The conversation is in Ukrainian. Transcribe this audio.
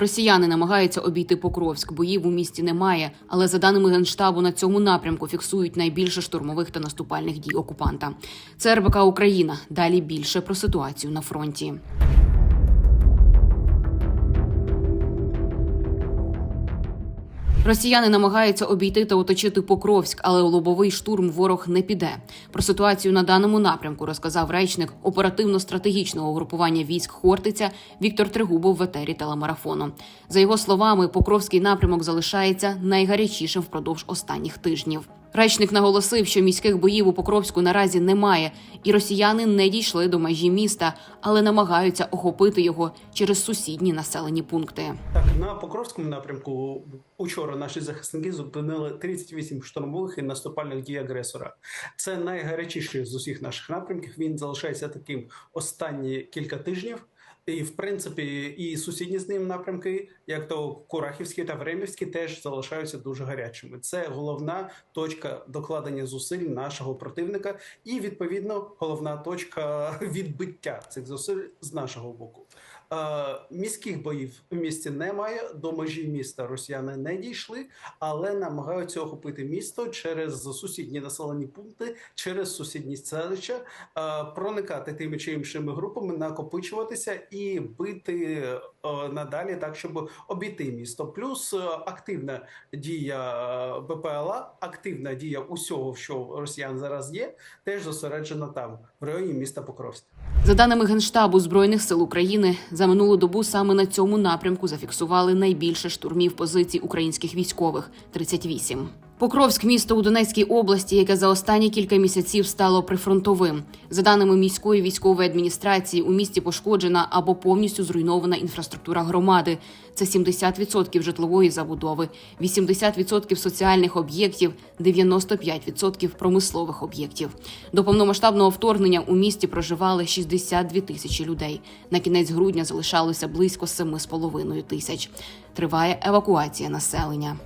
Росіяни намагаються обійти Покровськ. Боїв у місті немає, але за даними генштабу на цьому напрямку фіксують найбільше штурмових та наступальних дій окупанта. Це РБК Україна. Далі більше про ситуацію на фронті. Росіяни намагаються обійти та оточити Покровськ, але у лобовий штурм ворог не піде. Про ситуацію на даному напрямку розказав речник оперативно-стратегічного групування військ Хортиця Віктор Тригубов в етері телемарафону. За його словами, Покровський напрямок залишається найгарячішим впродовж останніх тижнів. Речник наголосив, що міських боїв у Покровську наразі немає, і росіяни не дійшли до межі міста, але намагаються охопити його через сусідні населені пункти. На Покровському напрямку учора наші захисники зупинили 38 штурмових і наступальних дій агресора. Це найгарячіший з усіх наших напрямків. Він залишається таким останні кілька тижнів. І, в принципі, і сусідні з ним напрямки, як то Курахівський та Времівський, теж залишаються дуже гарячими. Це головна точка докладення зусиль нашого противника, і відповідно головна точка відбиття цих зусиль з нашого боку. Е, Міських боїв в місті немає. До межі міста росіяни не дійшли, але намагаються охопити місто через сусідні населені пункти, через сусідні селища, е, проникати тими чи іншими групами, накопичуватися і бити е, надалі, так щоб обійти місто. Плюс активна дія БПЛА, активна дія усього, що росіян зараз є, теж зосереджена там, в районі міста Покровськ. За даними Генштабу Збройних сил України, за минулу добу саме на цьому напрямку зафіксували найбільше штурмів позицій українських військових 38. Покровськ місто у Донецькій області, яке за останні кілька місяців стало прифронтовим. За даними міської військової адміністрації, у місті пошкоджена або повністю зруйнована інфраструктура громади. Це 70% житлової забудови, 80% соціальних об'єктів, 95% промислових об'єктів. До повномасштабного вторгнення у місті проживали 62 тисячі людей. На кінець грудня залишалося близько 7,5 тисяч. Триває евакуація населення.